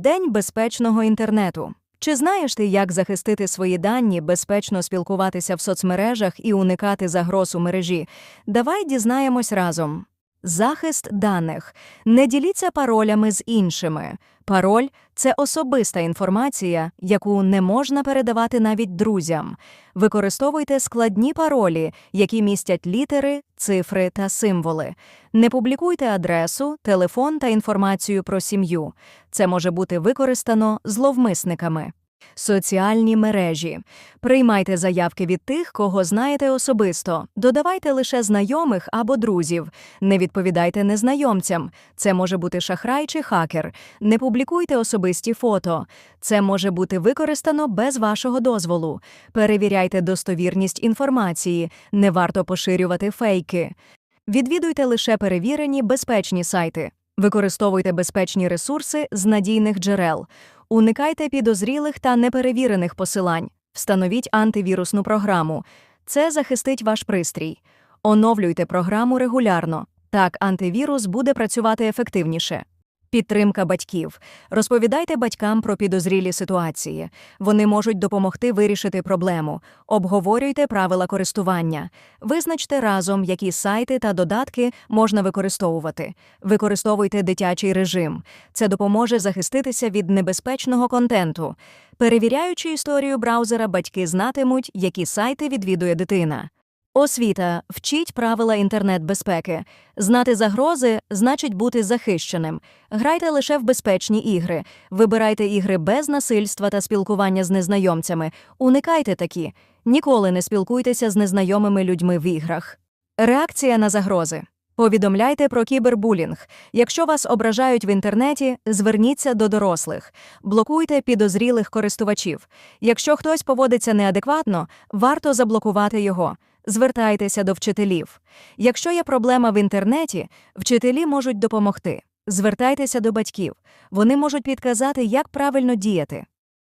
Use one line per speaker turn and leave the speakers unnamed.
День безпечного інтернету. Чи знаєш ти, як захистити свої дані, безпечно спілкуватися в соцмережах і уникати загроз у мережі? Давай дізнаємось разом. Захист даних. Не діліться паролями з іншими. Пароль це особиста інформація, яку не можна передавати навіть друзям. Використовуйте складні паролі, які містять літери, цифри та символи. Не публікуйте адресу, телефон та інформацію про сім'ю. Це може бути використано зловмисниками. Соціальні мережі. Приймайте заявки від тих, кого знаєте особисто. Додавайте лише знайомих або друзів. Не відповідайте незнайомцям. Це може бути шахрай чи хакер. Не публікуйте особисті фото. Це може бути використано без вашого дозволу. Перевіряйте достовірність інформації. Не варто поширювати фейки. Відвідуйте лише перевірені безпечні сайти. Використовуйте безпечні ресурси з надійних джерел. Уникайте підозрілих та неперевірених посилань. Встановіть антивірусну програму. Це захистить ваш пристрій. Оновлюйте програму регулярно. Так антивірус буде працювати ефективніше. Підтримка батьків. Розповідайте батькам про підозрілі ситуації. Вони можуть допомогти вирішити проблему. Обговорюйте правила користування. Визначте разом, які сайти та додатки можна використовувати. Використовуйте дитячий режим. Це допоможе захиститися від небезпечного контенту. Перевіряючи історію браузера, батьки знатимуть, які сайти відвідує дитина. Освіта. Вчіть правила інтернет-безпеки. Знати загрози значить бути захищеним. Грайте лише в безпечні ігри. Вибирайте ігри без насильства та спілкування з незнайомцями. Уникайте такі. Ніколи не спілкуйтеся з незнайомими людьми в іграх. Реакція на загрози. Повідомляйте про кібербулінг. Якщо вас ображають в інтернеті, зверніться до дорослих. Блокуйте підозрілих користувачів. Якщо хтось поводиться неадекватно, варто заблокувати його. Звертайтеся до вчителів. Якщо є проблема в інтернеті, вчителі можуть допомогти. Звертайтеся до батьків. Вони можуть підказати, як правильно діяти.